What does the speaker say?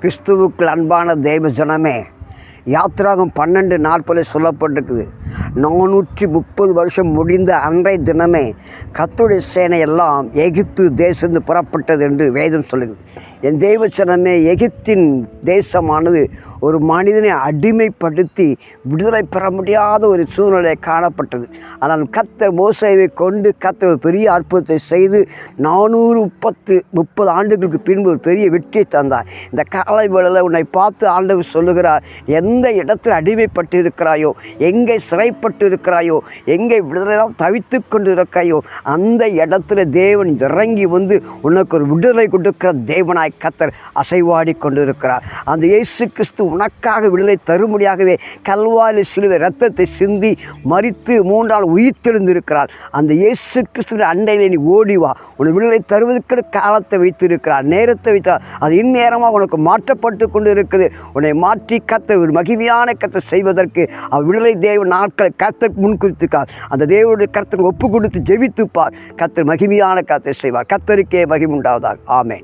கிறிஸ்துவுக்குள் அன்பான தெய்வ ஜனமே யாத்திராகம் பன்னெண்டு நாற்பதில் சொல்லப்பட்டிருக்குது. நானூற்றி முப்பது வருஷம் முடிந்த அன்றைய தினமே கத்துடைய சேனை எல்லாம் எகிப்து தேசந்து புறப்பட்டது என்று வேதம் சொல்லுகிறது. என் தெய்வ ஜனமே எகிப்தின் தேசமானது ஒரு மனிதனை அடிமைப்படுத்தி விடுதலை பெற முடியாத ஒரு சூழ்நிலை காணப்பட்டது. ஆனால் கத்தர் மோசையை கொண்டு கத்தர் ஒரு பெரிய அற்புதத்தை செய்து நானூறு முப்பத்து முப்பது ஆண்டுகளுக்கு பின்பு ஒரு பெரிய வெற்றியை தந்தார். இந்த காலை வேளையில் உன்னை பார்த்து ஆண்டவர் சொல்லுகிறார் எந்த இடத்தில் அடிமைப்பட்டு இருக்கிறாயோ எங்கே சிறைப்பட்டு இருக்கிறாயோ எங்கே விடுதலையெல்லாம் தவித்து கொண்டு இருக்கிறாயோ அந்த இடத்துல தேவன் இறங்கி வந்து உனக்கு ஒரு விடுதலை கொடுக்கிற தேவனாய் கத்தர் அசைவாடி கொண்டு இருக்கிறார் அந்த இயேசு கிறிஸ்து உனக்காக விடுதலை தரும்படியாகவே கல்வாரி சிலுவை ரத்தத்தை சிந்தி மறித்து மூன்றால் உயிர்த்தெழுந்திருக்கிறார். அந்த இயேசு கிறிஸ்துவின் அண்டையிலே நீ ஓடி வா. உன் விடுதலை தருவதற்கு காலத்தை வைத்திருக்கிறார். நேரத்தை வைத்தார். அது இந்நேரமாக உனக்கு மாற்றப்பட்டு கொண்டு இருக்குது உன்னை மாற்றி கத்த ஒரு மகிமையான கத்தை செய்வதற்கு அவர் விடுதலை தேவ நாட்களை கத்தர் முன்குறித்துக்கார். அந்த தேவனுடைய கருத்துக்கு ஒப்பு கொடுத்து ஜெபித்துப்பார். கர்த்தர் மகிமையான காத்தை செய்வார். கர்த்தருக்கே மகிமுண்டாவதாக ஆமே